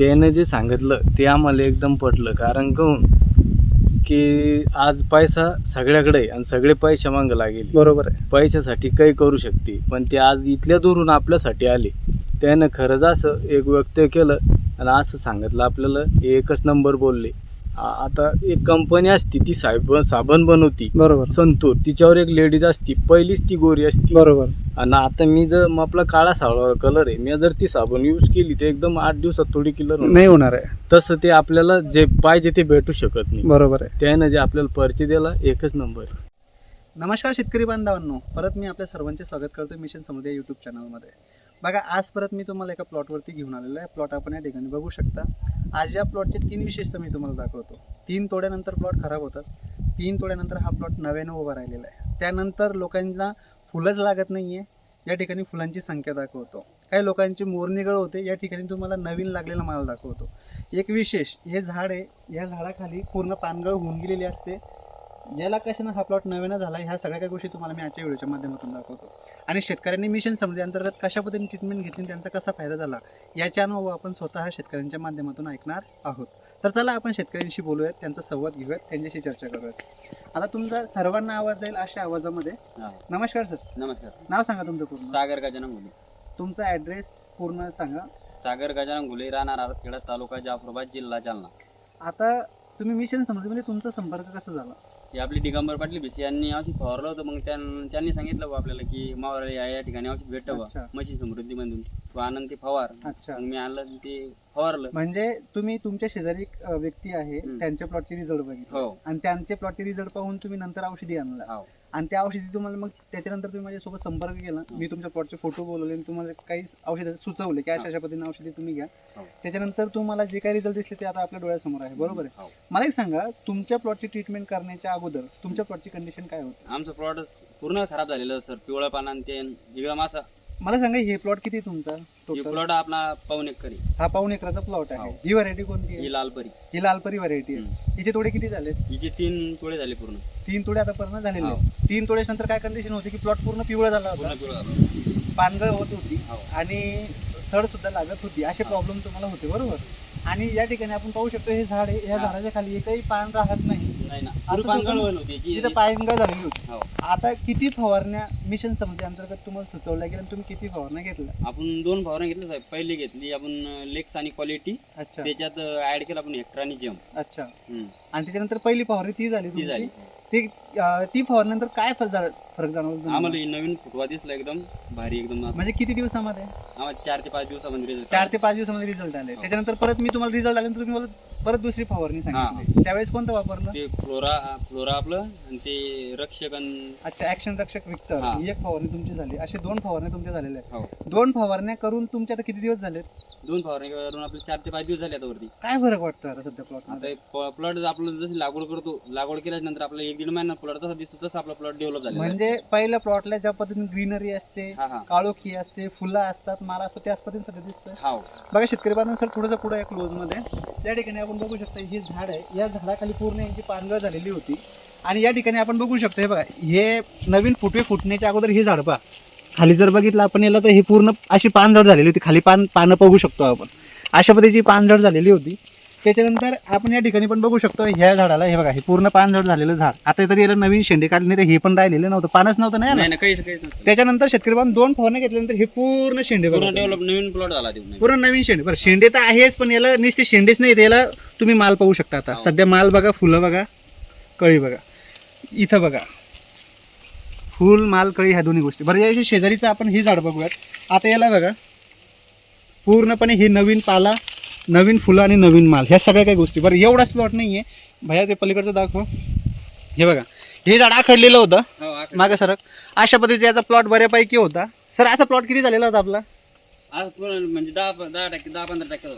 त्याने जे सांगितलं ते आम्हाला एकदम पटलं. कारण कहून की आज पैसा सगळ्याकडे आणि सगळे पैसे मागं लागेल. बरोबर आहे. पैशासाठी काही करू शकते. पण ते आज इथल्या दूरून आपल्यासाठी आले. त्यानं खरंच असं एक व्यक्त केलं आणि असं सांगितलं आपल्याला. एकच नंबर बोलले. आता एक कंपनी असती ती साहेब साबण बनवती. बरोबर. संतूर तिच्यावर एक लेडीज असती पहिलीच ती गोरी असती. बरोबर. आणि आता मी जर मग आपला काळा सावळा कलर आहे मी जर ती साबण यूज केली तर एकदम आठ दिवसात थोडी किलर नाही होणार आहे. तसं ते आपल्याला जे पाहिजे ते भेटू शकत नाही. बरोबर आहे. त्यानं जे आपल्याला परती दिला एकच नंबर नमस्कार शेतकरी बांधवांनो. परत मी आपल्या सर्वांचे स्वागत करतो मिशन समृद्धी यूट्यूब चॅनलमध्ये बघा आज परत मी तुम्हाला एका प्लॉटवरती घेऊन आलेलो आहे. प्लॉट आपण या ठिकाणी बघू शकता. आज या प्लॉटचे तीन विशेषता मी तुम्हाला दाखवतो. तीन तोड्यानंतर प्लॉट खराब होतात. तीन तोड्यानंतर हा प्लॉट नव्यानं उभा राहिलेला आहे. त्यानंतर लोकांना फुलंच लागत नाही आहे या ठिकाणी फुलांची संख्या दाखवतो. काही लोकांची मोरनिगळ होते. या ठिकाणी तुम्हाला नवीन लागलेला माल दाखवतो. एक विशेष हे झाड आहे. या झाडाखाली पूर्ण पानगळ होऊन गेलेली असते. याला कशानं हा प्लॉट नव्यानं झाला ह्या सगळ्या काही गोष्टी तुम्हाला मी आजच्या व्हिडिओच्या माध्यमातून दाखवतो. आणि शेतकऱ्यांनी मिशन समजे अंतर्गत कशा पद्धतीने ट्रीटमेंट घेतली त्यांचा कसा फायदा झाला याच्या अनुभव आपण स्वतः शेतकऱ्यांच्या माध्यमातून ऐकणार आहोत. तर चला आपण शेतकऱ्यांशी बोलूयात त्यांचा संवाद घेऊयात त्यांच्याशी चर्चा करूयात. आता तुमचा सर्वांना आवाज जाईल अशा आवाजामध्ये. नमस्कार सर. नमस्कार. नाव सांगा तुमचं पूर्ण. सागर गजानन घुले. तुमचा ॲड्रेस पूर्ण सांगा. सागर गजानन घुले राहणार आरतखेडा तालुका जाफराबाद जिल्हा जालना. आता तुम्ही मिशन समृद्धीमध्ये तुमचा संपर्क कसा झाला? ही आपली दिगंबर पाटील भिसे यांनी औषध फवारलं होतं. मग त्यां- त्यांनी सांगितलं बुवा आपल्याला की मावळ या या ठिकाणी औषध भेटतं बा अच्छा. म्हशी समृद्धीमधून तो आनंद ते फवार. अच्छा. मग मी आणलं आणि ते फवारलं. म्हणजे तुम्ही तुमच्या शेजारी एक अ, व्यक्ती आहे. हम्म. त्यांच्या प्लॉटचे रिझल्ट बघितले. हो. आणि त्यांचे प्लॉटचे रिझल्ट पाहून तुम्ही नंतर औषधी आणला. हो. आणि त्या औषधी तुम्हाला मग त्याच्यानंतर तुम्ही माझ्यासोबत संपर्क केला. मी तुमच्या प्लॉटचे फोटो बोलवले आणि तुम्हाला काही औषधं सुचवले की अशा अशा पद्धतीने औषधी तुम्ही घ्या. हो. त्याच्यानंतर तुम्हाला जे काही रिझल्ट दिसले ते आता आपल्या डोळ्यासमोर आहे. बरोबर आहे? हो. मला एक सांगा तुमच्या प्लॉटची ट्रीटमेंट करण्याच्या अगोदर तुमच्या प्लॉटची कंडिशन काय होती? आमचं प्लॉट पूर्ण खराब झालेलं सर पिवळं पाना आणि ते एकदम असा मला सांगा हे प्लॉट किती आहे तुमचा? हे टोटल प्लॉट आपला पाऊन एक करी हा पाऊन एकराचा प्लॉट आहे. हो. ही व्हरायटी कोणती आहे? ही लालपरी ही लालपरी व्हरायटी आहे. हम्म. हिचे तोडे किती झाले हिचे तीन तोळे झाले पूर्ण. तीन तोडे आतापर्यंत झालेले हो. आहेत. तीन तोड्याच्या नंतर काय कंडिशन होती की प्लॉट पूर्ण पिवळा झाला पूर्ण होता पिवळं झालं. पानगळ होत होती हो. आणि सड सुद्धा लागत होती. असे प्रॉब्लेम तुम्हाला होते बरोबर? आणि या ठिकाणी आपण पाहू शकतो हे झाड आहे या हा. झाडाच्या खाली एकही पान राहत नाही. नाही ना. असं पानगळ? होईल होती तिथं झालेली होती. हो. आता किती फवारण्या मिशन समजे अंतर्गत तुम्हाला सुचवल्या गेल्या? आणि तुम्ही किती फवारण्या घेतल्या? आपण दोन फवारण्या घेतल्या साहेब. पहिली घेतली आपण लेक्स आणि क्वालिटी अच्छा. त्याच्यात ऍड केलं आपण हेक्टर आणि जेम अच्छा. आणि त्याच्यानंतर पहिली फवारणी ती झाली ती तुमची. झाली ती अं, ती फवारण्यानंतर काय फरक जा- फरक जाणवला तुम्हाला? आम्हाला ही नवीन फुटवा दिसला एकदम भारी एकदम असं. म्हणजे किती दिवसामध्ये आम्हाला चार ते पाच दिवसामध्ये result चार आला. ते पाच दिवसामध्ये रिझल्ट आले हो. त्याच्यानंतर परत मी तुम्हाला रिझल्ट आल्यानंतर तुम्ही मला परत दुसरी फवारणी सांगितली. त्यावेळेस कोणतं वापरलं? ते फ्लोरा फ्लोरा आपलं आणि ते रक्षक आणि अच्छा ऍक्शन रक्षक विक्टर हा. ही एक फवारणी तुमची झाली. असे दोन फवारण्या तुमच्या झालेल्या हो. आहेत दोन फवारण्या करून तुमचे आता किती दिवस झालेत? दोन फवारण्या करून आपले चार ते पाच दिवस झाले आता वरती. काय फरक वाटतो आता सध्या प्लॉट आता प्लॉट आपलं जशी लागवड करतो लागवड केल्यानंतर आपला एक दीड महिना प्लॉट तसा दिसतो तसा आपला प्लॉट डेव्हलप झाला म्हणजे पहिल्या प्लॉटला ज्या पद्धतीने ग्रीनरी असते हा हा. काळोखी असते फुलं असतात माल असतो त्याच पद्धतीने सध्या दिसतं हा. बघा शेतकरी बांधव सर थोडंसं पुढे क्लोजमध्ये. त्या ठिकाणी आपण आपण बघू शकता हे झाड आहे. या झाडाखाली पूर्ण यांची पानगळ झालेली होती. आणि या ठिकाणी आपण बघू शकतो हे बघा हे नवीन फुटवे फुटण्याच्या अगोदर हे झाड पहा. खाली जर बघितलं आपण याला तर हे पूर्ण अशी पानझड झालेली होती. खाली पान पानं बघू शकतो आपण. अशा पद्धतीची पानझड झालेली होती. त्याच्यानंतर आपण या ठिकाणी पण बघू शकतो ह्या झाडाला हे बघा हे पूर्ण पानझड झालेलं झाड. आता तरी याला नवीन शेंडे काढले नाही तर हे पण राहिलेलं नव्हतं. पानच नव्हतं नाही ना काहीच काहीच त्याच्यानंतर शेतकरी बांधव दोन फवारण्या घेतल्यानंतर हे पूर्ण शेंडे बघा. पूर्ण डेव्हलप नवीन प्लॉट झाला ते पूर्ण नवीन शेंडे. बरं शेंडे तर आहेच पण याला नुसते शेंडेच नाही याला तुम्ही माल पाहू शकता आता. हो. सध्या माल बघा फुलं बघा कळी बघा. इथं बघा. फुल माल कळी ह्या दोन्ही गोष्टी. बरं याच्या शेजारीचं आपण हे झाड बघूयात. आता याला बघा. पूर्णपणे हे नवीन पाला नवीन फुलं आणि नवीन माल ह्या सगळ्या काही गोष्टी. बरं एवढाच प्लॉट नाही आहे भैया ते पलीकडचं दाखव. हे बघा हे झाड आखडलेलं होतं. हो. मागं सरक. अशा पद्धतीचा याचा प्लॉट बऱ्यापैकी होता. सर असा प्लॉट किती झालेला होता आपला? म्हणजे दहा दहा टक्के दहा पंधरा टक्के.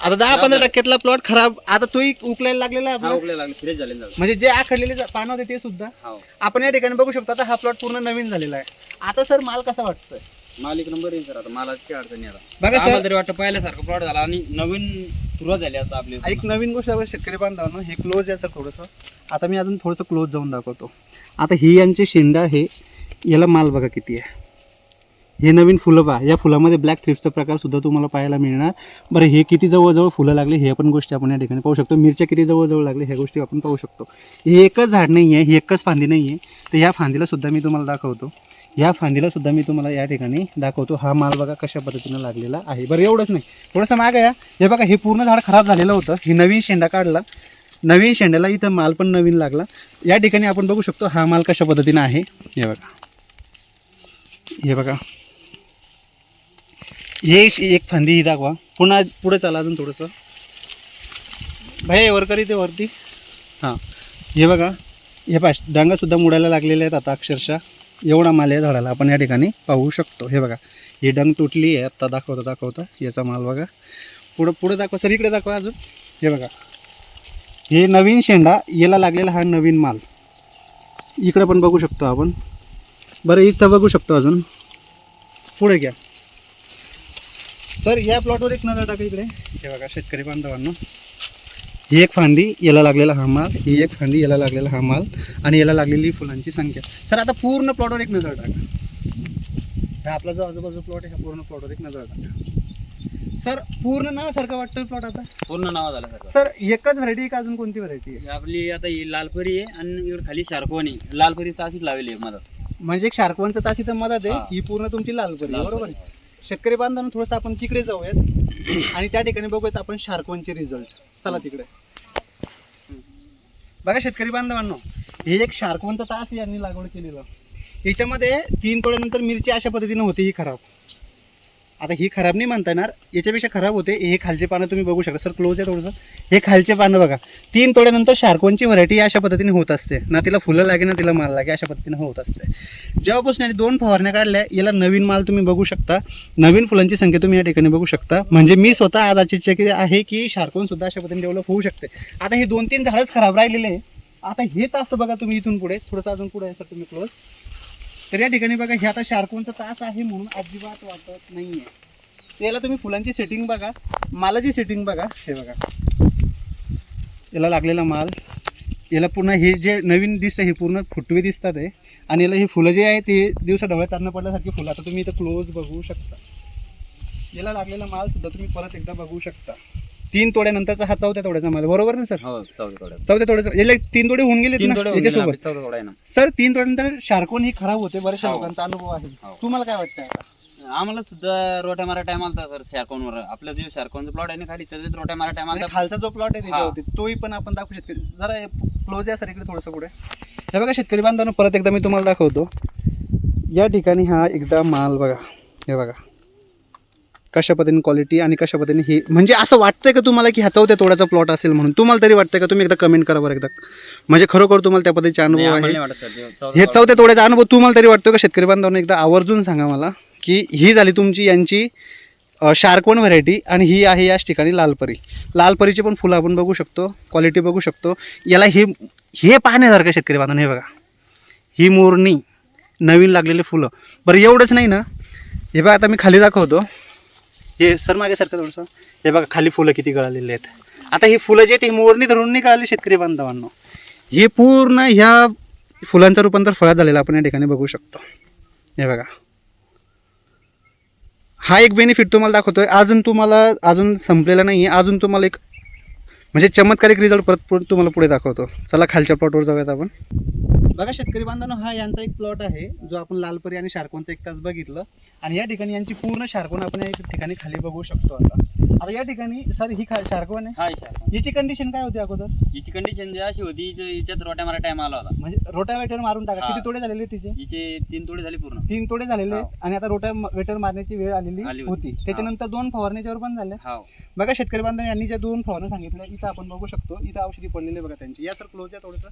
आता दहा पंधरा टक्क्यातला प्लॉट खराब आता तोही उकलायला लागलेला. म्हणजे जे आखडलेले पानं होते ते सुद्धा. हो. आपण या ठिकाणी बघू शकतो आता हा प्लॉट पूर्ण नवीन झालेला आहे. आता सर माल कसा वाटतोय? मालिक नंबर येईल सर आता मला काही अडचणी आता. बघा आम्हाला सर. तरी वाटतं पहिल्यासारखं प्लॉट झाला आणि नवीन सुरुवात झाली आता आपली. एक नवीन गोष्ट आपण शेतकरी बांधवांनो हे क्लोज सर थोडंसं. आता मी अजून थोडंसं क्लोज जाऊन दाखवतो. आता ही यांची शेंडा आहे याला माल बघा किती आहे. हे नवीन फुलं पहा या फुलामध्ये ब्लॅक थ्रिप्सचा प्रकार सुद्धा तुम्हाला पाहायला मिळणार. बरं हे किती जवळजवळ फुलं लागले हे पण गोष्टी आपण या ठिकाणी पाहू शकतो. मिरच्या किती जवळजवळ लागले ह्या गोष्टी आपण पाहू शकतो. हे एकच झाड नाही आहे ही एकच फांदी नाही आहे तर ह्या फांदीला सुद्धा मी तुम्हाला दाखवतो. ह्या फांदीला सुद्धा मी तुम्हाला या ठिकाणी दाखवतो. हा माल बघा कशा पद्धतीनं लागलेला आहे. बरं एवढंच नाही. थोडंसं माग या. हे बघा हे पूर्ण झाड खराब झालेलं होतं. हे नवीन शेंडा काढला. नवीन शेंड्याला इथं माल पण नवीन लागला. या ठिकाणी आपण बघू शकतो हा माल कशा पद्धतीनं आहे. हे बघा. हे बघा. हे एक फांदी ही दाखवा. पुन्हा पुढे चला अजून थोडंसं. भाई वर करी ते वरती. हां. हे बघा. हे पा डांगासुद्धा मुडायला लागलेले आहेत आता अक्षरशः. एवढा माल या झाडाला आपण या ठिकाणी पाहू शकतो. हे बघा ही डंग तुटली आहे आत्ता दाखवता दाखवता याचा माल बघा. पुढं पुढं दाखवा सर इकडे दाखवा अजून. हे बघा हे नवीन शेंडा याला लागलेला हा नवीन माल. इकडं पण बघू शकतो आपण. बरं इथं बघू शकतो अजून. पुढे घ्या. सर या प्लॉटवर एक नजर टाका इकडे. हे बघा शेतकरी बांधवांना. ही एक फांदी याला लागलेला हा माल ही एक फांदी याला लागलेला हा माल आणि याला लागलेली फुलांची संख्या. सर आता पूर्ण प्लॉटवर एक नजर टाका. हा आपला जो आजूबाजू प्लॉट आहे ह्या पूर्ण प्लॉटवर एक नजर टाका. सर पूर्ण नावासारखं वाटतं प्लॉट आता? पूर्ण नाव झालं सर सर एकच व्हरायटी का अजून कोणती व्हरायटी आहे? आपली आता ही लालपरी आहे आणि इकडे खाली शार्कवानी लालपरी तासीच लावली आहे मदत. म्हणजे एक शार्कवनचं तास इथं मदत आहे हा. ही पूर्ण तुमची लालपरी आहे, बरोबर? आहे. शेतकरी बांधवांना थोडंसं आपण तिकडे जाऊयात. आणि त्या ठिकाणी बघूयात आपण शार्कवनचे रिझल्ट चला तिकडे. बघा शेतकरी बांधवांनो हे एक शार्कवंत तास यांनी लागवड केलेलं. याच्यामध्ये तीन तोड्यानंतर मिरची अशा पद्धतीनं होती ही खराब. आता ही खराब नाही म्हणता येणार. याच्यापेक्षा खराब होते. हे खालचे पानं तुम्ही बघू शकता. सर क्लोज आहे थोडंसं. हे खालचे पानं बघा. तीन तोड्यानंतर शार्कोनची व्हरायटी अशा पद्धतीने होत असते. ना तिला फुलं लागे ना तिला माल लागे अशा पद्धतीने होत असते. जेव्हापासून याने दोन फवारण्या काढल्या याला नवीन माल तुम्ही बघू शकता. नवीन फुलांची संख्या तुम्ही या ठिकाणी बघू शकता. म्हणजे मी स्वतः आज आश्चर्यचकित आहे की शार्कोन सुद्धा अशा पद्धतीने डेव्हलप होऊ शकते. आता हे दोन तीन झाडच खराब राहिलेले आहे. आता हे तास बघा तुम्ही इथून पुढे. थोडंसं अजून पुढे आहे सर तुम्ही क्लोज तर या ठिकाणी बघा हे आता शार्कोनचा तास आहे म्हणून अजिबात वाटत नाही आहे त्याला तुम्ही फुलांची सेटिंग बघा. मालाची सेटिंग बघा. हे बघा. याला लागलेला माल. याला पूर्ण हे जे नवीन दिसतं हे पूर्ण फुटवे दिसतात आहे आणि याला हे फुलं जे आहे ते दिवसा डोळ्यात तारणं पडल्यासारखी फुलं. आता तुम्ही इथं क्लोज बघू शकता. याला लागलेला माल सुद्धा तुम्ही परत एकदा बघू शकता. तीन तोड्यानंतरचा हा चौथ्या तोड्याचा माल. बरोबर ना सर? हो चौदा चौथ्या तोड्याचा. याला तीन तोडे होऊन गेले तीन याच्यासोबत? आपले, चौदा तोडा आहे ना सर तीन तोड्यानंतर शार्कोन ही खराब होते बऱ्याचशा हो. लोकांचा अनुभव आहे. हो. तुम्हाला काय वाटतं आता? आम्हाला सुद्धा रोट्या मारा टाइम आलता सर शार्कॉनवर. आपला जो शार्कॉनचा प्लॉट आहे ना खाली त्याच्यात रोट्या मारा टाइम आणि आलता खालचा जो प्लॉट आहे त्याच्यावरती तोही पण आपण दाखवू शेतकरी जरा क्लोज आहे सर इकडे थोडंसं पुढे. हे बघा शेतकरी बांधवांनो परत एकदा मी तुम्हाला दाखवतो. या ठिकाणी हा एकदा माल बघा. हे बघा. कशा पद्धतीने क्वालिटी आणि कशा पद्धतीने ही म्हणजे असं वाटतंय का तुम्हाला की ह्या चौथ्या तोड्याचा प्लॉट असेल म्हणून? तुम्हाला तरी वाटतंय का? तुम्ही एकदा कमेंट करा बरं एकदा. म्हणजे खरोखर तुम्हाला त्या पद्धतीचे अनुभव आहे हे चौथ्या तोड्याचा अनुभव तुम्हाला तरी वाटतो का? शेतकरी बांधवांना एकदा आवर्जून सांगा मला की ही झाली तुमची यांची शार्कवन व्हरायटी आणि ही आहे याच ठिकाणी लालपरी. लालपरीची पण फुलं आपण बघू शकतो क्वालिटी बघू शकतो. याला हे हे पाहण्यासारखं शेतकरी बांधवांना हे बघा. ही मोरणी नवीन लागलेली फुलं. बरं एवढंच नाही ना? हे बघा आता मी खाली दाखवतो. हे सर मागे सारखं थोडंसं. हे बघा खाली फुलं किती गळालेली आहेत. आता ही फुलं जे आहेत ही मोरणी धरून नाही गळाली शेतकरी बांधवांनो. हे पूर्ण ह्या फुलांचं रूपांतर फळात झालेलं आपण या ठिकाणी बघू शकतो. हे बघा. हा एक बेनिफिट तुम्हाला दाखवतोय. अजून तुम्हाला अजून संपलेला नाही आहे अजून तुम्हाला एक म्हणजे चमत्कारिक रिझल्ट परत पुढे तुम्हाला पुढे दाखवतो. चला खालच्या प्लॉटवर जाऊयात आपण. बघा शेतकरी बांधवांनो हा यांचा एक प्लॉट आहे जो आपण लालपरी आणि शार्कोनचा एक तास बघितलं. आणि या ठिकाणी यांची पूर्ण शार्कोन आपण या ठिकाणी खाली बघू शकतो आता. आता या ठिकाणी सर ही खा शार्कोन आहे. हा. याची कंडिशन काय होती अगोदर? हिची कंडिशन जी अशी होती हिच्या- हिच्यात रोट्या मारा टाइम आला होता. म्हणजे रोटावेटर मारून टाका. हा. किती तोडे झालेले तिचे? हिचे तीन तोडे झाले पूर्ण. तीन तोडे झालेले आहेत आणि आता रोटा वेटर मारण्याची वेळ आलेली आली होती. होती. त्याच्यानंतर दोन फवारण्याच्यावर पण झाल्या. हो. बघा शेतकरी बांधव यांनी ज्या दोन फवारण्या सांगितल्या इथं आपण बघू शकतो. इथं औषधी पडलेले बघा त्यांची. या सर क्लोज आहे थोडंसं.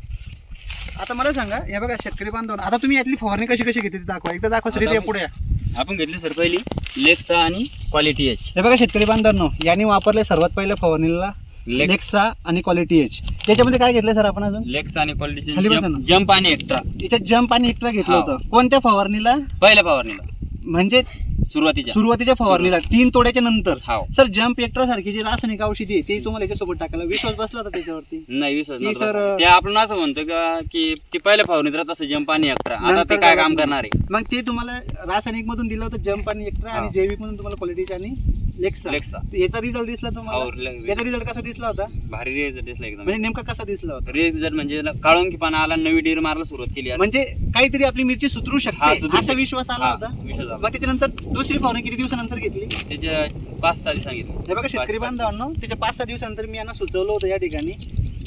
आता मला सांगा हे बघा शेतकरी बांधव आता तुम्ही यातली फवारणी कशी कशी घेते ती दाखवा. एकदा दाखवा सर पुढे या. आपण घेतली सर पहिली लेक्सा आणि क्वालिटी एच हे बघा शेतकरी बांधवांनो यांनी वापरले सर्वात पहिल्या फवारणीला लेक्स लेक्सा आणि क्वालिटी एच त्याच्यामध्ये काय घेतलं सर आपण अजून? लेक्स आणि क्वालिटी खाली बसा ना. जम्प आणि एक्स्ट्रा याच्यात जम्प आणि एक्स्ट्रा घेतलं. होतं. कोणत्या फवारणीला? पहिल्या फवारणीला. म्हणजे सुरुवातीच्या सुरुवातीच्या फवारणीला तीन तोड्याच्या नंतर हाव सर जम्प एक्ट्रा सारखी जी रासायनिक औषधी आहे ते तुम्हाला याच्यासोबत टाकायला विश्वास बसला होता त्याच्यावरती नाही विश्वास नव्हता. सर, ते आपण असं म्हणतो का की ते पहिल्या फवारणीत राहत असं जंप आणि अकरा आता नंतर ते काय काम. करणार आहे मग ते तुम्हाला रासायनिक मधून दिलं होतं जम्प आणि एक्ट्रा आणि हा. जैविक मधून तुम्हाला क्वालिटीच्या आणि लेक्सा लेक्सा याचा रिझल्ट दिसला हो, तुम्हाला ले- याचा रिझल्ट कसा दिसला होता? भारी रिझल्ट दिसला एकदम. म्हणजे नेमका कसा दिसला होता? रिझल्ट म्हणजे काळोंकी पाना आला नवी डीर मारायला सुरुवात केली असं. म्हणजे काहीतरी आपली मिरची सुधरू हा, शकते सुधरू असा शकते. विश्वास आला हा, होता? विश्वास आला. मग त्याच्यानंतर दुसरी फवारणी किती दिवसानंतर घेतली? त्याच्या पाच सहा सांगितलं हे बघा शेतकरी पाच- बांधवांनो त्याच्या पाच सहा दिवसानंतर मी यांना सुचवलं होतं या ठिकाणी.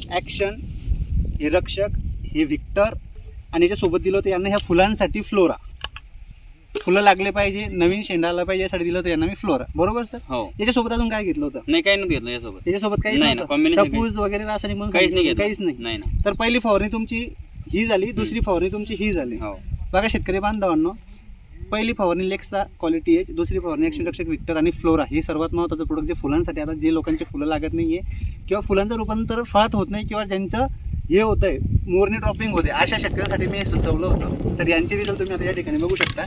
ॲक्शन हे रक्षक हे विक्टर आणि याच्यासोबत दिलं होतं यांना ह्या फुलांसाठी फ्लोरा फुलं लागले पाहिजे नवीन शेंडा आला पाहिजे यासाठी दिलं होतं यांना मी फ्लोरा. बरोबर सर? हो. याच्यासोबत अजून काय घेतलं होतं? नाही काही नाही घेतलं यासोबत. याच्यासोबत काहीच नाही ना, नव्हतं combination वगैरे रासायनिक म्हणून काहीच नाही घेतलं. काहीच नाही. नाही ना तर पहिली फवारणी तुमची ही झाली दुसरी फवारणी तुमची ही झाली. हो. बघा शेतकरी बांधवांनो पहिली फवारणी लेक्सा क्वालिटी एज दुसरी फवारणी ॲक्शन रक्षक विक्टर आणि फ्लोरा हे सर्वात महत्त्वाचं प्रोडक्ट जे फुलांसाठी आता जे लोकांचे फुलं लागत नाही आहे किंवा फुलांचं रूपांतर फळात होत नाही किंवा ज्यांचं हे होतं आहे मोरणी ड्रॉपिंग होते. अशा शेतकऱ्यांसाठी मी हे सुचवलं होतं. तर यांचे रिझल्ट तुम्ही आता या ठिकाणी बघू शकता.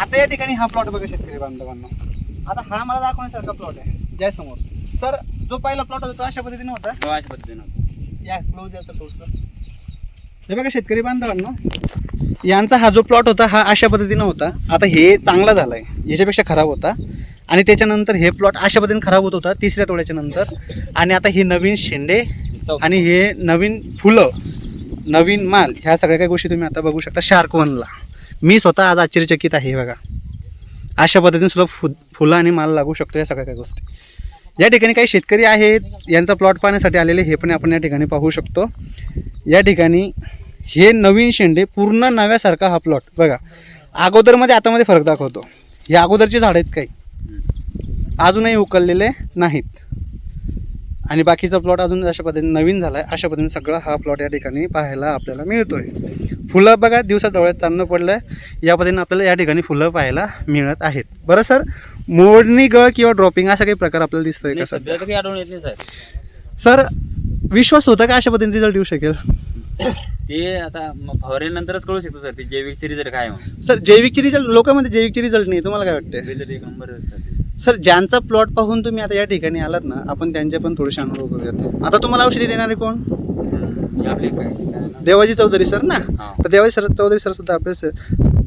आता या ठिकाणी हा प्लॉट बघा शेतकरी बांधवांना. आता हा मला दाखवण्यासारखा प्लॉट आहे. ज्या समोर. सर जो पहिला प्लॉट होता तो अशा पद्धतीने होता? अशा पद्धतीनं या क्लोज याचं थोडंसं हे बघा शेतकरी बांधवांनो. यांचा हा जो प्लॉट होता हा अशा पद्धतीनं होता. आता हे चांगला झाला आहे याच्यापेक्षा खराब होता. आणि त्याच्यानंतर हे प्लॉट अशा पद्धतीने खराब होत होता तिसऱ्या तोड्याच्या नंतर. आणि आता हे नवीन शेंडे आणि हे नवीन फुलं नवीन माल ह्या सगळ्या काही गोष्टी तुम्ही आता बघू शकता शार्क वनला मी स्वतः आज आश्चर्यचकित आहे हे बघा. अशा पद्धतीने सुद्धा फु फुलं आणि माल लागू शकतो या सगळ्या काही गोष्टी. या ठिकाणी काही शेतकरी आहेत यांचा प्लॉट पाहण्यासाठी आलेले हे पण आपण या ठिकाणी पाहू शकतो. या ठिकाणी हे नवीन शेंडे पूर्ण नव्यासारखा हा प्लॉट बघा अगोदरमध्ये आतामध्ये फरक दाखवतो. हे अगोदरचे झाड आहेत काही. अजूनही उकललेले नाहीत. आणि बाकीचा प्लॉट अजून अशा पद्धतीने नवीन झाला आहे अशा पद्धतीने सगळा हा प्लॉट या ठिकाणी पाहायला आपल्याला मिळतोय. फुलं बघा दिवसात डोळ्यात चांदणं पडलं आहे या पद्धतीने आपल्याला या ठिकाणी फुलं पाहायला मिळत आहेत. बरं सर मोडणी गळ किंवा ड्रॉपिंग असा काही प्रकार आपल्याला दिसतोय का सध्या काही आढळून येत नाही साहेब. सर विश्वास होता का अशा पद्धतीने रिझल्ट येऊ शकेल? ते आता मग फवारणीनंतरच कळू शकतो सर. ते जैविकचे रिझल्ट काय सर जैविकचे रिझल्ट लोकांमध्ये जैविकचे रिझल्ट नाही. तुम्हाला काय वाटतं रिझल्ट एक नंबर आहे सर. सर ज्यांचा प्लॉट पाहून तुम्ही आता या ठिकाणी आलात ना आपण त्यांचे पण थोडेसे अनुभव घेऊयात आता तुम्हाला औषधी देणारे कोण? हे? देवाजी चौधरी सर ना? हा. तर देवाजी सर चौधरी सर सुद्धा आपले सर.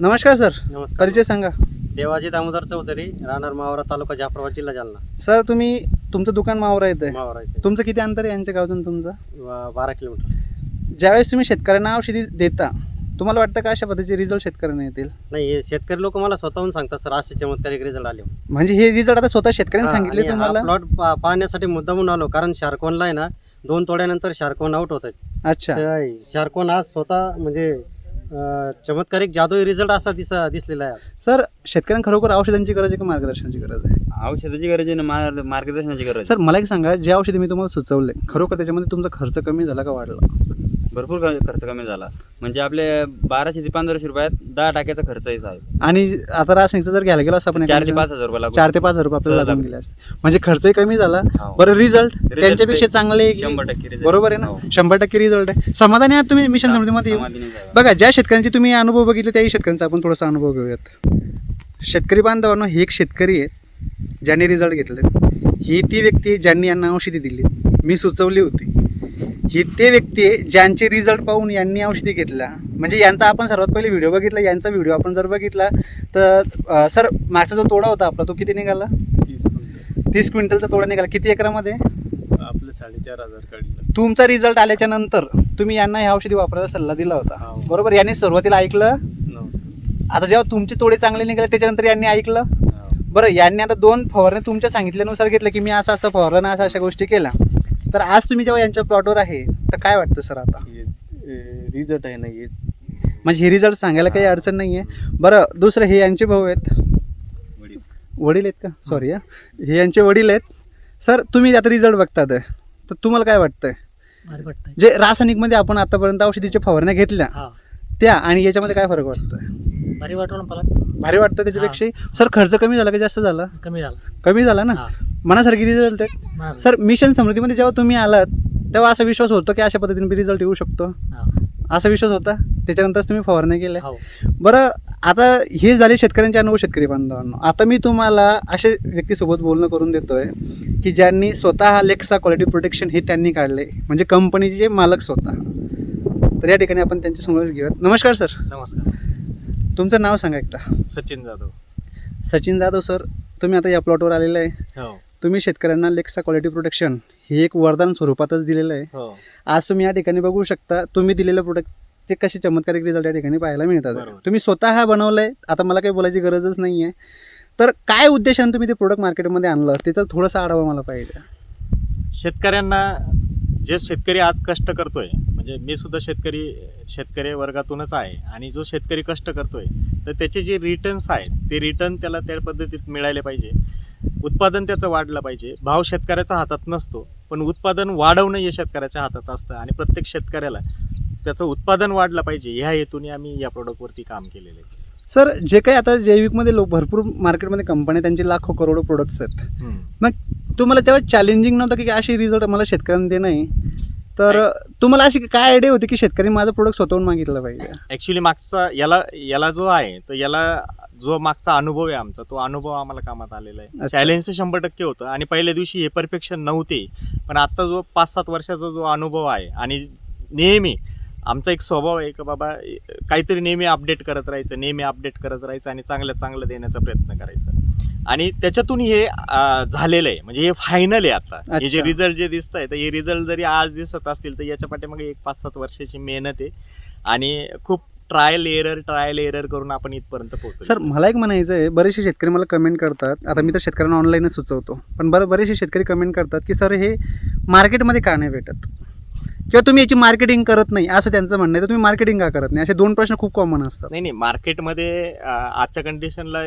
नमस्कार सर. नमस्कार. परिचय सांगा. देवाजी दामोदर चौधरी राहणार मावरा तालुका जाफराबाद जिल्हा जालना. सर तुम्ही तुमचं दुकान मावरा येतं मावरा इथे. तुमचं किती अंतर आहे यांच्या आणि तुमचं? बारा किलोमीटर. ज्यावेळेस तुम्ही शेतकऱ्यांना औषधी देता तुम्हाला वाटतं का अशा पद्धतीचे रिझल्ट शेतकऱ्यांना येतील? नाही हे शेतकरी लोक मला स्वतःहून सांगतात सर असे चमत्कारिक रिझल्ट आले म्हणजे हे रिझल्ट आता स्वतः शेतकऱ्यांनी सांगितले तुम्हाला? प्लॉट पाहण्यासाठी मुद्दामून आलो कारण शार्कोनला आहे ना दोन तोड्यानंतर शार्कोन आउट होत आहेत. अच्छा. शार्कोन आज स्वतः म्हणजे चमत्कारिक जादुई रिझल्ट असा दिस दिसलेला आहे. सर शेतकऱ्यांना खरोखर औषधांची गरज आहे का मार्गदर्शनाची गरज आहे? औषधाची गरज आहे ना मार- मार्गदर्शनाची गरज आहे. सर मला एक सांगा जे औषधी मी तुम्हाला सुचवले खरोखर त्याच्यामध्ये तुमचा खर्च कमी झाला का वाढला? भरपूर ख- खर्च कमी झाला म्हणजे आपले बाराशे ते पंधराशे रुपयात दहा टाक्याचा खर्च आहे साहेब आणि आता रासायनिकचा जर घ्यायला गेलो असं आपण चार ते पाच हजार रुपये लागू चार ते पाच हजार रुपये आपल्याला सहज लागून. गेले असते म्हणजे खर्चही कमी झाला हो. बरं रिझल्ट Result त्यांच्यापेक्षा चांगले आहे की- शंभर टक्के result. बरोबर आहे ना हो. शंभर टक्के रिझल्ट आहे समाधानी आहात तुम्ही मिशन समृद्धीमध्ये? समाधानी. बघा ज्या शेतकऱ्यांचे तुम्ही अनुभव बघितले त्याही शेतकऱ्यांचा आपण थोडासा अनुभव घेऊयात शेतकरी बांधवांनो हे एक शेतकरी आहे ज्यांनी रिझल्ट घेतले ही ती व्यक्ती आहे ज्यांनी यांना औषधी दिली मी सुचवली होती ही ते व्यक्ती आहे ज्यांचे रिझल्ट पाहून यांनी औषधी घेतल्या. म्हणजे यांचा आपण सर्वात पहिले व्हिडिओ बघितला यांचा व्हिडिओ आपण जर बघितला तर सर मागचा जो तोडा होता आपला तो किती निघाला? तीस क्विंटल. तीस क्विंटलचा तोडा निघाला. किती एकरामध्ये? आपलं साडेचार हजार काढलं. तुमचा रिझल्ट आल्याच्यानंतर तुम्ही यांना ह्या औषधी वापरायला सल्ला दिला होता. बरोबर? यांनी सुरुवातीला ऐकलं? आता जेव्हा तुमचे तोडे चांगले निघाले त्याच्यानंतर यांनी ऐकलं. बरं यांनी आता दोन फवारणे तुमच्या सांगितल्यानुसार घेतलं की मी असं असं फवारलं अशा अशा गोष्टी केल्या. तर आज तुम्ही जेव्हा यांच्या प्लॉटवर आहे तर काय वाटतं सर आता? हे रिझल्ट आहे ना हेच. म्हणजे हे रिझल्ट सांगायला काही अडचण नाही आहे बरं दुसरं हे यांचे भाऊ आहेत. वडील. आहेत का? सॉरी हा. हे यांचे वडील आहेत. सर तुम्ही आता रिझल्ट बघतात. तर तुम्हाला काय वाटतंय? भारी वाटतंय. जे रासायनिकमध्ये आपण आतापर्यंत औषधीच्या फवारण्या घेतल्या हा. त्या आणि याच्यामध्ये काय फरक वाटतोय? भारी वाटलं ना मला? भारी वाटतं त्याच्यापेक्षा सर खर्च कमी झाला का जास्त झाला? कमी झाला. कमी झाला ना? हा. मनासारखी रिझल्ट आहे म्हणाला. सर मिशन समृद्धीमध्ये जेव्हा तुम्ही आलात तेव्हा असा विश्वास होतो की अशा पद्धतीने रिझल्ट येऊ शकतो? हा. असा विश्वास होता? त्याच्यानंतरच तुम्ही फवारणी केल्या? हो. बरं आता हे झाले शेतकऱ्यांचे अनुभव शेतकरी बांधवांनो. आता मी तुम्हाला अशा व्यक्तीसोबत बोलणं करून देतोय की ज्यांनी स्वतः लेक्सा क्वालिटी प्रोटेक्शन हे त्यांनी काढले. म्हणजे कंपनीचे मालक स्वतः. तर या ठिकाणी आपण त्यांच्यासमोर घेऊयात. नमस्कार सर. नमस्कार. तुमचं नाव सांगा एकदा. सचिन जाधव. सचिन जाधव सर तुम्ही आता या प्लॉटवर आलेले आहे. हो. तुम्ही शेतकऱ्यांना लेक्सा क्वालिटी प्रोटेक्शन हे एक वरदान स्वरूपातच दिलेलं आहे. हो. आज तुम्ही या ठिकाणी बघू शकता तुम्ही दिलेल्या प्रोडक्टचे कसे चमत्कारिक रिझल्ट या ठिकाणी पाहायला मिळतात. तुम्ही स्वतः बनवलं आहे आता मला काही बोलायची गरजच नाही आहे तर काय उद्देशाने तुम्ही ते प्रोडक्ट मार्केटमध्ये आणलं? त्याचा थोडासा आढावा मला पाहिजे. शेतकऱ्यांना जे शेतकरी आज कष्ट करतोय म्हणजे मी सुद्धा शेतकरी शेतकरी वर्गातूनच आहे आणि जो शेतकरी कष्ट करतोय तर त्याचे जे रिटर्न्स आहेत ते रिटर्न त्याला त्या पद्धतीत मिळाले पाहिजे. उत्पादन त्याचं वाढलं पाहिजे. भाव शेतकऱ्याच्या हातात नसतो पण उत्पादन वाढवणं हे शेतकऱ्याच्या हातात असतं आणि प्रत्येक शेतकऱ्याला त्याचं उत्पादन वाढलं पाहिजे ह्या हेतूने आम्ही या प्रोडक्टवरती काम केलेलं आहे. सर जे काही आता जैविकमध्ये लोक भरपूर मार्केटमध्ये कंपन्या त्यांचे लाखो करोडो प्रोडक्ट्स आहेत. हम्म. तुम्हाला तेव्हा चॅलेंजिंग नव्हतं की असे रिझल्ट मला शेतकऱ्यांना देणं आहे? तर तुम्हाला अशी काय आयडिया होती की शेतकरी माझं प्रोडक्ट स्वतःहून मागितलं पाहिजे? ॲक्च्युली मागचा याला याला जो आहे तर याला जो मागचा अनुभव आहे आमचा तो अनुभव आम्हाला कामात आलेला आहे. अच्छा. चॅलेंज शंभर टक्के होतं. आणि पहिल्या दिवशी हे परफेक्शन नव्हते. पण आता जो पाच सात वर्षाचा जो अनुभव आहे आणि नेहमी आमचा एक स्वभाव आहे की बाबा काहीतरी नेहमी अपडेट करत राहायचं नेहमी अपडेट करत राहायचं आणि चांगल्यात चांगलं देण्याचा प्रयत्न करायचा. आणि त्याच्यातून हे झालेलं आहे. म्हणजे हे फायनल आहे आता. हे जे. रिझल्ट जे दिसत आहे तर हे रिझल्ट जरी आज दिसत असतील तर याच्या पाठीमागे एक पाच सात वर्षाची मेहनत आहे. आणि खूप ट्रायल एरर ट्रायल एरर करून आपण इथपर्यंत पोहोचलो. सर मला एक म्हणायचं आहे बरेचसे शेतकरी मला कमेंट करतात. आता मी तर शेतकऱ्यांना ऑनलाईनच सुचवतो. पण बरं बरेचसे शेतकरी कमेंट करतात की सर हे मार्केटमध्ये का नाही भेटत? किंवा तुम्ही याची मार्केटिंग करत नाही असं त्यांचं म्हणणं आहे. तर तुम्ही मार्केटिंग का करत नाही? असे दोन प्रश्न खूप कॉमन असतात. नाही नाही. मार्केटमध्ये आजच्या कंडिशनला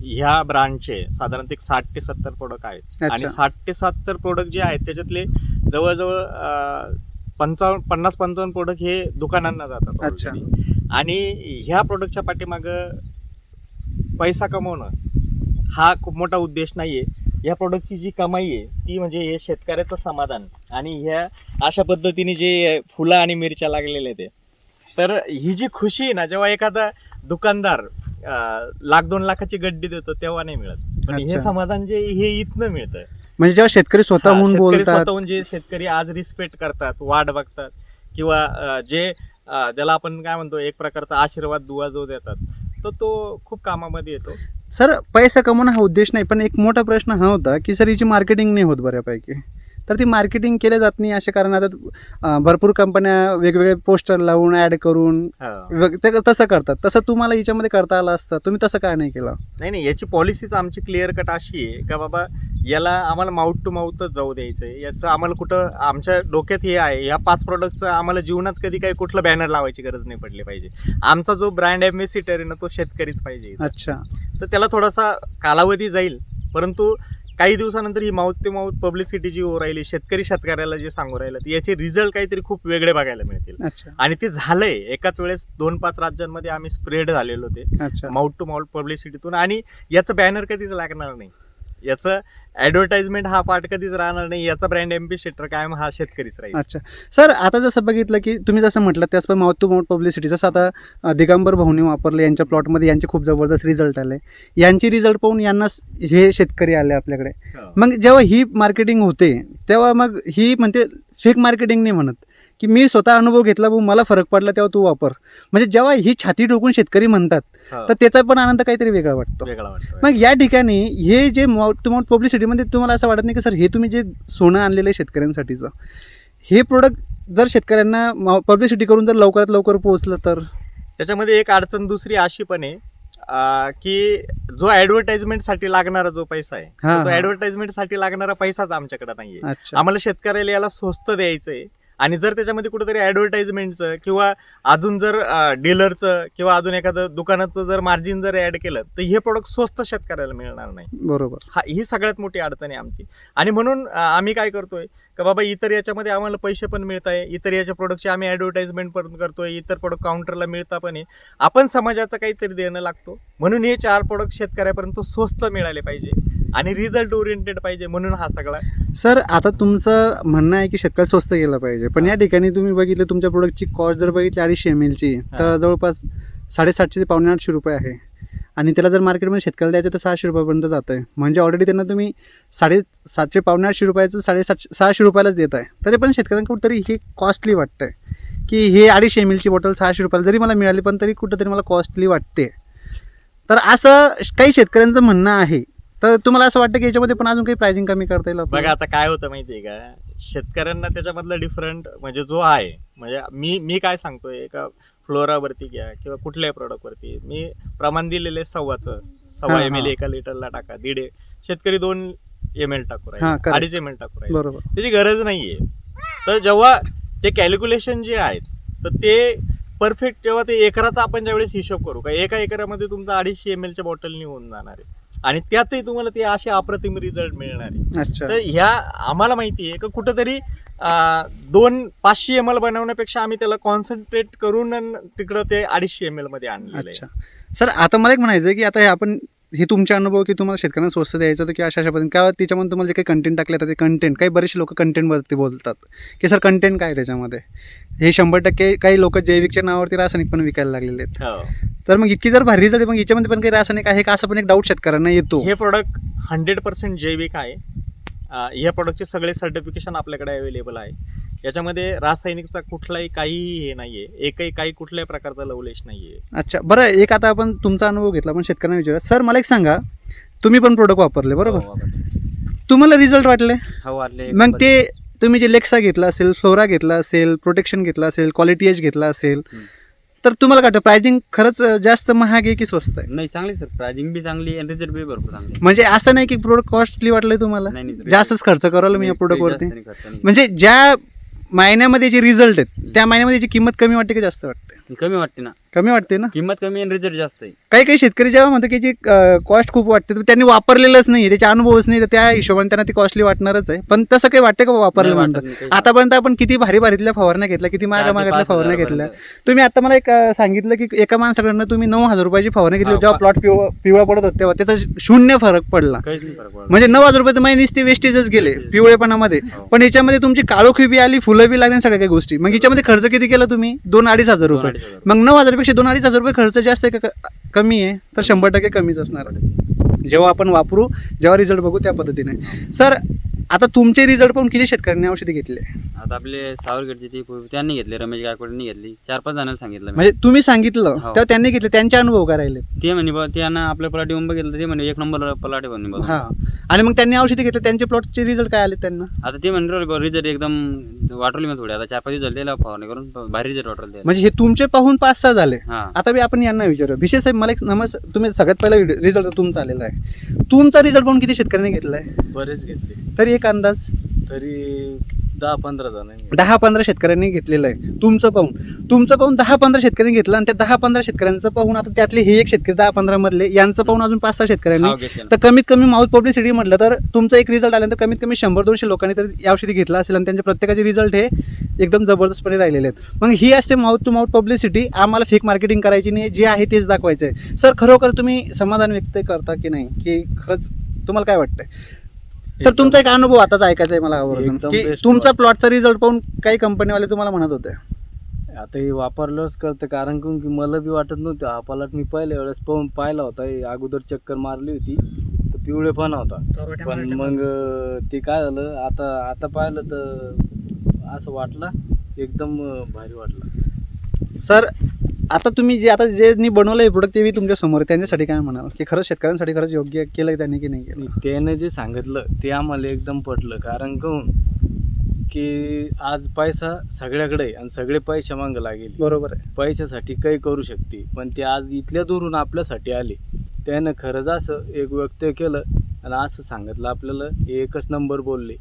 ह्या ब्रँडचे साधारणतः एक साठ ते सत्तर प्रोडक्ट आहेत. आणि साठ ते सत्तर प्रोडक्ट जे आहेत त्याच्यातले जवळजवळ पंचावन्न पन्नास पंचावन्न प्रोडक्ट हे दुकानांना जातात. आणि ह्या प्रोडक्टच्या पाठीमागं पैसा कमवणं हा खूप मोठा उद्देश नाहीये. या प्रोडक्टची जी कमाई आहे ती म्हणजे हे शेतकऱ्याचं समाधान. आणि ह्या अशा पद्धतीने जे फुलं आणि मिरच्या लागलेल्या आहेत ते. तर ही जी खुशी आहे ना जेव्हा एखादा दुकानदार लाख दोन लाखाची गड्डी देतो तेव्हा नाही मिळत. पण हे. समाधान जे हे इथनं मिळतं. म्हणजे जेव्हा शेतकरी स्वतःहून स्वतःहून जे शेतकरी आज रिस्पेक्ट करतात वाट बघतात. किंवा जे ज्याला आपण काय म्हणतो एक प्रकारचा आशीर्वाद दुवा जो देतात तर तो खूप कामामध्ये येतो. सर पैसा कमवणं हा उद्देश नाही पण एक मोठा प्रश्न हा होता की सर हिची मार्केटिंग नाही होत बऱ्यापैकी. तर ती मार्केटिंग केल्या जात नाही अशा कारण आता भरपूर कंपन्या वेगवेगळे पोस्टर लावून ॲड करून ते तसं करतात. तसं तुम्हाला हिच्यामध्ये करता आलं असतं तुम्ही तसं काय नाही केलं? नाही नाही याची पॉलिसीच आमची क्लिअर कट अशी आहे का बाबा याला आम्हाला माउथ टू माउथच जाऊ द्यायचं आहे याचं आम्हाला कुठं आमच्या डोक्यात हे आहे या पाच प्रोडक्टचं आम्हाला जीवनात कधी काही कुठलं बॅनर लावायची गरज नाही पडली पाहिजे. आमचा जो ब्रँड एम्बेसिटर आहे ना तो शेतकरीच पाहिजे. अच्छा. तर त्याला थोडासा कालावधी जाईल. परंतु काही दिवसानंतर ही माउथ टू माउथ पब्लिसिटी जी हो राहिली शेतकरी शेतकऱ्याला जे सांगू राहिलं तर याचे रिझल्ट काहीतरी खूप वेगळे बघायला मिळतील. अच्छा. आणि ते झालंय. एकाच वेळेस दोन पाच राज्यांमध्ये आम्ही स्प्रेड झालेलो होते. अच्छा. माउथ टू माउथ पब्लिसिटीतून आणि याचं बॅनर कधीच लागणार नाही. याचं ॲडव्हर्टाइजमेंट हा पार्ट कधीच राहणार नाही याचा ब्रँड एम्बेसिडर कायम हा शेतकरीच राहील. अच्छा. सर आता जसं बघितलं की तुम्ही जसं म्हटलं त्याच पण माउथ टू माउथ पब्लिसिटी जसं आता दिगंबर भाऊनी वापरले यांच्या प्लॉटमध्ये यांचे खूप जबरदस्त रिझल्ट आले. यांचे रिझल्ट पाहून यांना हे शेतकरी आले आपल्याकडे. मग जेव्हा ही मार्केटिंग होते तेव्हा मग ही म्हणते फेक मार्केटिंग नाही म्हणत. की मी स्वतः अनुभव घेतला भाऊ मला फरक पडला तेव्हा तू वापर. म्हणजे जेव्हा ही छाती ठोकून शेतकरी म्हणतात तर त्याचा पण आनंद काहीतरी वेगळा वाटतो. मग या ठिकाणी हे जे माउथ टू माउथ पब्लिसिटीमध्ये तुम्हाला असं वाटत नाही की सर हे तुम्ही जे सोनं आणलेलं आहे शेतकऱ्यांसाठीचं हे प्रोडक्ट जर शेतकऱ्यांना पब्लिसिटी करून जर लवकरात लवकर पोहोचलं तर? त्याच्यामध्ये एक अडचण दुसरी अशी पण आहे की जो ऍडव्हर्टाइजमेंटसाठी लागणारा जो पैसा आहे तो. ऍडव्हर्टाइजमेंटसाठी लागणारा पैसाच आमच्याकडे नाहीये. आम्हाला शेतकऱ्याला याला स्वस्त द्यायचंय आणि जर त्याच्यामध्ये कुठेतरी ऍडव्हर्टाइजमेंटचं किंवा अजून जर डीलरचं किंवा अजून एखादं दुकानाचं जर मार्जिन जर ऍड केलं तर हे प्रोडक्ट स्वस्त शेतकऱ्याला मिळणार नाही. बरोबर. हा ही सगळ्यात मोठी अडचण आहे आमची. आणि म्हणून आम्ही काय करतोय का बाबा इतर याच्यामध्ये आम्हाला पैसे पण मिळत आहे इतर याच्या प्रोडक्टची आम्ही ॲडव्हर्टाइजमेंट पण करतोय इतर प्रोडक्ट काउंटरला मिळता पण आहे. आपण समाजाचं काहीतरी देणं लागतो. म्हणून हे चार प्रोडक्ट शेतकऱ्यापर्यंत स्वस्त मिळाले पाहिजे. आणि रिझल्ट ओरिएंटेड पाहिजे म्हणून हा सगळा. सर आता तुमचं म्हणणं आहे की शेतकरी स्वस्त गेला पाहिजे. पण या ठिकाणी तुम्ही बघितलं तुमच्या प्रोडक्टची कॉस्ट जर बघितली अडीचशे एम एलची तर. जवळपास साडेसातशे ते पावणे आठशे रुपये आहे. आणि त्याला जर मार्केटमध्ये शेतकऱ्याला द्यायचं तर सहाशे रुपयापर्यंत जात आहे म्हणजे ऑलरेडी त्यांना तुम्ही साडे सातशे पावणे आठशे रुपयाचं साडेसातशे सहाशे रुपयालाच देत आहे तरी पण शेतकऱ्यांना कुठंतरी हे कॉस्टली वाटतंय. की हे अडीचशे एम एलची बॉटल सहाशे रुपयाला जरी मला मिळाली पण तरी कुठंतरी मला कॉस्टली वाटते. तर असं काही शेतकऱ्यांचं म्हणणं आहे तर तुम्हाला असं वाटतं की याच्यामध्ये पण अजून काही प्राइसिंग कमी करता येईल आपल्याला? बघा आता काय होतं माहितीये का? शेतकऱ्यांना त्याच्यामधलं डिफरंट म्हणजे जो आहे म्हणजे मी मी काय सांगतोय का फ्लोरावरती घ्या किंवा कुठल्याही प्रॉडक्टवरती मी प्रमाण दिलेले सव्वाचं. सव्वा हा, एम एल हा. एका लिटरला टाका दीड ए- शेतकरी दोन एम एल टाकू हा, राहिले correct. अडीच एम एल टाकू राहिले. बरोबर. त्याची गरज नाहीये. तर जेव्हा ते कॅल्क्युलेशन जे आहेत तर ते परफेक्ट जेव्हा ते एकराचा आपण ज्यावेळेस हिशोब करू का एका एकरामध्ये तुमचा अडीचशे एम एलच्या बॉटल निघून जाणार आहे. आणि त्यातही तुम्हाला ते असे अप्रतिम रिझल्ट मिळणार आहे. तर ह्या आम्हाला माहिती आहे का कुठंतरी दोन पाचशे एम एल बनवण्यापेक्षा आम्ही त्याला कॉन्सन्ट्रेट करून तिकडं ते अडीचशे एम एलमध्ये आणलेलं आहे. अच्छा. सर आता मला एक म्हणायचं आहे की आता हे आपण हे तुमचे अनुभव की तुम्हाला शेतकऱ्यांना स्वस्त द्यायचं तर की अशा अशा पद्धतीने काय त्याच्यामध्ये तुम्हाला जे काही कंटेंट टाकले जातात ते कंटेंट काही बरेचसे लोक कंटेंटवरती बोलतात. की सर कंटेंट काय त्याच्यामध्ये? हे शंभर टक्के काही लोक जैविकच्या नावावरती रासायनिक पण विकायला लागलेले आहेत. हो. तर मग इतकी जर भारी रिझल्ट मग याच्यामध्ये पण काही रासायनिक आहे का? असं पण एक डाऊट शेतकऱ्यांना येतो. हे प्रोडक्ट हंड्रेड पर्सेंट जैविक आहे. अं, या प्रोडक्टचे सगळे सर्टिफिकेशन आपल्याकडे अवेलेबल आहे. याच्यामध्ये रासायनिकचा कुठलाही काहीही हे नाहीये. एकही काही कुठल्याही प्रकारचा लवलेश नाहीये. अच्छा बरं एक आता आपण तुमचा अनुभव घेतला पण शेतकऱ्यांना विचारा सर मला एक सांगा तुम्ही पण प्रोडक्ट वापरले बरोबर? हो. तुम्हाला रिझल्ट वाटले? हो वाटले. मग ते तुम्ही जे लेक्सा घेतला असेल फ्लोरा घेतला असेल प्रोटेक्शन घेतला असेल क्वालिटी एज घेतला असेल. तर तुम्हाला काय वाटतं प्राइसिंग खरंच जास्त महाग आहे की स्वस्त आहे? नाही चांगली सर प्राइसिंग बी चांगली आणि रिझल्ट बी भरपूर चांगले म्हणजे असं नाही की प्रोडक्ट कॉस्टली वाटलंय तुम्हाला? नाही, नाही, जास्तच खर्च कराल मी या खर्च नाही. म्हणजे ज्या महिन्यामध्ये जे रिझल्ट आहेत त्या महिन्यामध्ये याची किंमत कमी वाटते की जास्त वाटते? कमी वाटते ना. कमी वाटते ना? किंमत कमी आणि रिझल्ट जास्त आहे. काही काही शेतकरी जेव्हा म्हणतो की जी कॉस्ट खूप वाटते तर त्यांनी वापरलेलंच नाही त्याचे अनुभवच नाही तर त्या हिशोबाने त्यांना ती कॉस्टली वाटणारच आहे. पण तसं काही वाटतं का नाही काही. आतापर्यंत आपण किती भारी भारीतल्या फवारण्या घेतल्या किती महागातल्या पाच फवारण्या. घेतल्या. तुम्ही आता मला एक सांगितलं की एका माणसाकडनं तुम्ही नऊ हजार रुपयाची फवारणी घेतली जेव्हा प्लॉट पिवळा पिवळा पडत होता तेव्हा त्याचा शून्य फरक पडला. म्हणजे नऊ हजार रुपये तर माहिती वेस्टेजच गेले पिवळेपणामध्ये. हो. पण याच्यामध्ये तुमची काळोखी बी आली फुलं बी लागली सगळ्या काही गोष्टी. मग याच्यामध्ये खर्च किती केला तुम्ही? दोन अडीच हजार रुपये. मग नऊ हजारपेक्षा दोन अडीच हजार रुपये खर्च जास्त आहे का? कमी आहे तर शंभर टक्के कमीच असणार जेव्हा आपण वापरू जेव्हा रिझल्ट बघू त्या पद्धतीने. सर आता तुमचे रिझल्ट पाहून किती शेतकऱ्यांनी औषधी घेतले? आता आपले सावरगडचे ते पु- त्यांनी घेतले रमेश गायकवाडांनी घेतली. चार पाच जणांना सांगितलं मी. म्हणजे तुम्ही सांगितलं हो. तेव्हा त्यांनी घेतले त्यांचे अनुभव काय राहिले? ते म्हणे बा त्यांना आपल्या पलाट येऊन बघितलं ते म्हणे एक नंबर पलाट म्हणे बघा. हा. आणि मग त्यांनी औषधी घेतले त्यांचे प्लॉटचे रिझल्ट काय आले त्यांना? आता ते म्हणजे रिझल्ट एकदम वाटवली मी थोडी. आता चार पाच दिवस झाले त्याला फवारणी करून प- भारी रिझल्ट वाटवले म्हणजे हे तुमचे पाहून पाच सहा झाले. हा. आता मी आपण यांना विचारू विशेष साहेब मला एक नमस् तुम्ही सगळ्यात पहिला रिझल्ट तुमचा आलेला आहे. तुमचा रिझल्ट पाहून किती शेतकऱ्यांनी घेतलाय? बरेच घेतले. तरी एक अंदाज. तरी दहा पंधरा जणांनी दहा पंधरा शेतकऱ्यांनी घेतलेलं आहे. तुमचं पाहून. तुमचं पाहून दहा पंधरा शेतकऱ्यांनी घेतलं आणि त्या दहा पंधरा शेतकऱ्यांचं पाहून आता त्यातले हे एक शेतकरी दहा पंधरा मधले यांचं पाहून अजून पाच सहा शेतकऱ्यांनी घेतलेलं. तर कमीत कमी माउथ पब्लिसिटी म्हटलं तर तुमचा एक रिझल्ट आल्यानंतर कमीत कमी शंभर दोनशे लोकांनी तर या औषधी घेतला असेल आणि त्यांचे प्रत्येकाचे रिझल्ट हे एकदम जबरदस्तपणे राहिलेले आहेत. मग ही असते माउथ टू माउथ पब्लिसिटी. आम्हाला फेक मार्केटिंग करायची नाही. जे आहे तेच दाखवायचं आहे सर खरोखर तुम्ही समाधान व्यक्त करता की नाही? की खरंच तुम्हाला काय वाटतंय? सर तुमचा एक अनुभव आताच ऐकायचा आहे मला आवर्जून. एकदम की best तुमचा प्लॉटचा रिझल्ट पाहून काही कंपनीवाले तुम्हाला म्हणत होते? आता हे वापरलंच कळतं कारण की की मला बी वाटत नव्हतं. हा पलाट मी पहिल्या वेळेस पाहून पाहिला होता. हे अगोदर चक्कर मारली होती. तर पिवळेपणा होता. पण मग अं, ते काय झालं? आता आता पाहिलं तर असं वाटलं. एकदम अं, भारी वाटलं. सर आता तुम्ही जे आता जे नी बनवलंय प्रोडक्ट ते तुमच्यासमोर. त्यांच्यासाठी काय म्हणाल? की खरंच शेतकऱ्यांसाठी खरंच योग्य केलंय त्यांनी की नाही केलं त्याने जे सांगितलं ते आम्हाला एकदम पटलं. कारण कहून की आज पैसा सगळ्याकडे आणि सगळे पैसे मागं लागेल. बरोबर आहे. पैशासाठी काही करू शकते. पण ते आज इथल्या दूरून आपल्यासाठी आले. त्यानं खरंच असं एक व्यक्त केलं आणि असं सांगितलं आपल्याला. हे एकच नंबर बोलले.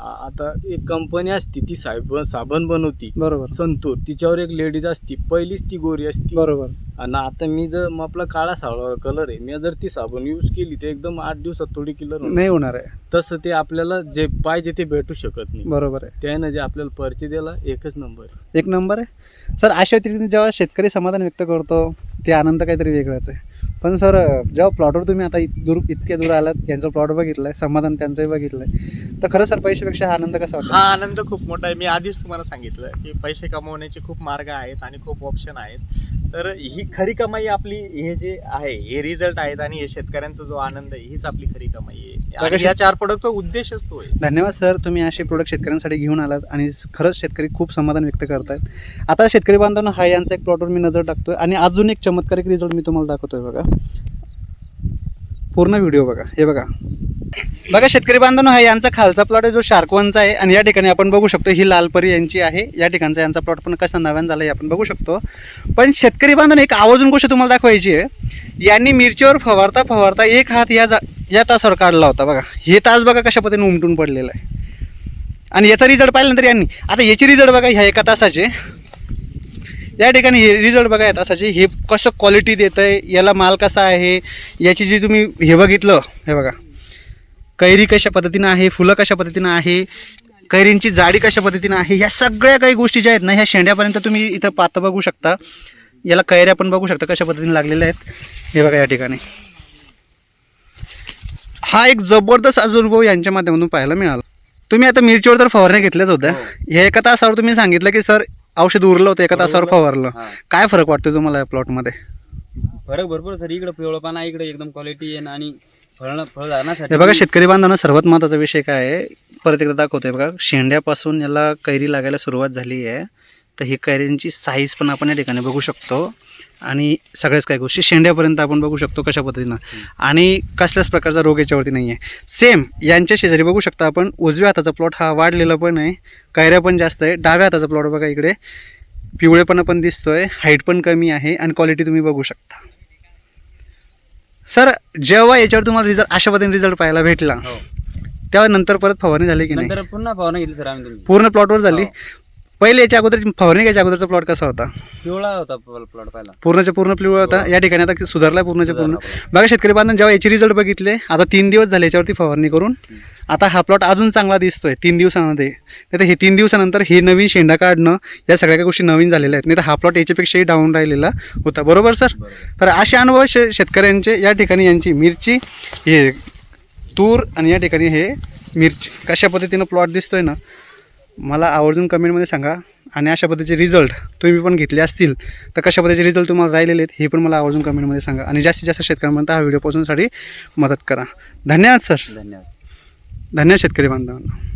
आता एक कंपनी असती ती साहेब साबण बनवती. बरोबर. संतूर. तिच्यावर एक लेडीज असती. पहिलीच ती गोरी असती. बरोबर. आणि आता मी जर मग आपला काळा सावळा कलर आहे मी जर ती साबण यूज केली तर एकदम आठ दिवसात थोडी किलर नाही होणार आहे. तसं ते आपल्याला जे पाहिजे ते भेटू शकत नाही. बरोबर आहे. त्यानं जे आपल्याला परिचय दिला एकच नंबर आहे. एक नंबर आहे. सर अशा व्यतिरिक्त जेव्हा शेतकरी समाधान व्यक्त करतो ते आनंद काहीतरी वेगळाच आहे. पण सर जेव्हा प्लॉटवर तुम्ही आता इत- दूर इतके दूर आलात यांचा प्लॉट बघितलाय समाधान त्यांचंही बघितलंय. तर खरं सर पैशापेक्षा हा आनंद कसा वाटतो हा आनंद खूप मोठा आहे. मी आधीच तुम्हाला सांगितलं की पैसे कमवण्याचे खूप मार्ग आहेत आणि खूप ऑप्शन आहेत. तर ही खरी कमाई आपली हे जे आहे हे रिझल्ट आहेत आणि हे शेतकऱ्यांचा जो आनंद आहे हीच आपली खरी कमाई आहे. आणि या चार प्रोडक्टचा उद्देशच तो आहे. धन्यवाद सर तुम्ही असे प्रोडक्ट शेतकऱ्यांसाठी घेऊन आलात आणि खरंच शेतकरी खूप समाधान व्यक्त करतायत. आता शेतकरी बांधवांना हा यांचा एक प्लॉटवर मी नजर टाकतोय आणि अजून एक चमत्कारिक रिझल्ट मी तुम्हाला दाखवतोय बघा. पूर्ण व्हिडिओ बघा. हे बघा. बघा शेतकरी बांधवांनो हा यांचा खालचा प्लॉट आहे जो शार्कवनचा आहे. आणि या ठिकाणी आपण बघू शकतो ही लालपरी यांची आहे. या ठिकाणचा यांचा प्लॉट पण कसा नव्यान झाला हे आपण बघू शकतो. पण शेतकरी बांधवांनो एक आवर्जून गोष्ट तुम्हाला दाखवायची आहे. यांनी मिरचीवर फवारता फवारता एक हात या जा या तासावर काढला होता. बघा हे तास बघा कशा पद्धतीने उमटून पडलेला आहे. आणि याचा रिझल्ट पाहिल्यानंतर यांनी आता याची रिझल्ट बघा ह्या एका तासाचे. या ठिकाणी हे रिझल्ट बघा या तासाचे हे कसं क्वालिटी देतं आहे याला माल कसा आहे याची जी तुम्ही हे बघितलं हे बघा. कैरी कशा पद्धतीनं आहे फुलं कशा पद्धतीनं आहे कैरींची जाडी कशा पद्धतीनं आहे ह्या सगळ्या काही गोष्टी ज्या आहेत ना ह्या शेंड्यापर्यंत तुम्ही इथं पातं बघू शकता. याला कैऱ्या पण बघू शकता कशा पद्धतीने लागलेल्या आहेत. हे बघा या ठिकाणी. हा एक जबरदस्त अनुभव यांच्या माध्यमातून पाहायला मिळाला. तुम्ही आता मिरचीवर तर फवारण्या घेतल्याच होत्या. हो. ह्या एका तासावर तुम्ही सांगितलं की सर औषध उरलं होतं एका तासावर फवारलं. हा. काय फरक वाटतो तुम्हाला या प्लॉटमध्ये? फरक भरपूर सर. इकडे पिवळपणा इकडे एकदम क्वालिटी आहे आणि फळ फळधारणासाठी हे बघा शेतकरी बांधवांना सर्वात महत्त्वाचा विषय काय आहे? परत एकदा दाखवतोय बघा. शेंड्यापासून याला कैरी लागायला सुरुवात झाली आहे. तर ही कैरींची साईज पण आपण या ठिकाणी बघू शकतो. आणि सगळ्याच काही गोष्टी शेंड्यापर्यंत आपण बघू शकतो कशा पद्धतीनं. आणि कसल्याच प्रकारचा रोग याच्यावरती नाही आहे सेम यांच्या शेजारी बघू शकता आपण उजव्या हाताचा प्लॉट हा वाढलेला पण आहे कैऱ्या पण जास्त आहे डाव्या हाताचा प्लॉट बघा इकडे. पिवळेपणा पण दिसतोय हाईट पण कमी आहे आणि क्वालिटी तुम्ही बघू शकता. सर जेव्हा याच्यावर तुम्हाला रिझल्ट अशा पद्धतीने रिझल्ट पाहायला भेटला हो. तेव्हा नंतर परत फवारणी झाली की नाही? नंतर पुन्हा फवारणी सर आम्ही पूर्ण प्लॉटवर झाली. हो. पहिले याच्या अगोदर फवारणी घ्यायच्या अगोदरचा प्लॉट कसा होता? पिवळा होता प्लॉट पहिला. पूर्णच्या पूर्ण पिवळा होता? या ठिकाणी आता सुधारला पूर्णच्या पूर्ण. बघा शेतकरी बांधव जेव्हा याचे रिझल्ट बघितले आता तीन दिवस झाले याच्यावरती फवारणी करून. आता हा प्लॉट अजून चांगला दिसतोय तीन दिवसांमध्ये. नाही तर हे तीन दिवसानंतर हे नवीन शेंडा काढणं या सगळ्या काही गोष्टी नवीन झालेल्या आहेत. नाही तर हा प्लॉट याच्यापेक्षाही डाऊन राहिलेला होता. बरोबर सर तर असे अनुभव शे शेतकऱ्यांचे या ठिकाणी यांची मिरची हे तूर आणि या ठिकाणी हे मिरची. कशा पद्धतीनं प्लॉट दिसतोय ना? मला आवर्जून कमेंटमध्ये सांगा आणि अशा पद्धतीचे रिझल्ट तुम्ही पण घेतले असतील तर कशा पद्धतीचे रिझल्ट तुम्हाला राहिलेले आहेत हे पण मला आवर्जून कमेंटमध्ये सांगा. आणि जास्तीत जास्त शेतकऱ्यांपर्यंत हा व्हिडिओ पोहोचवण्यासाठी मदत करा. धन्यवाद सर. धन्यवाद. धन्यवाद शेतकरी बांधवांना.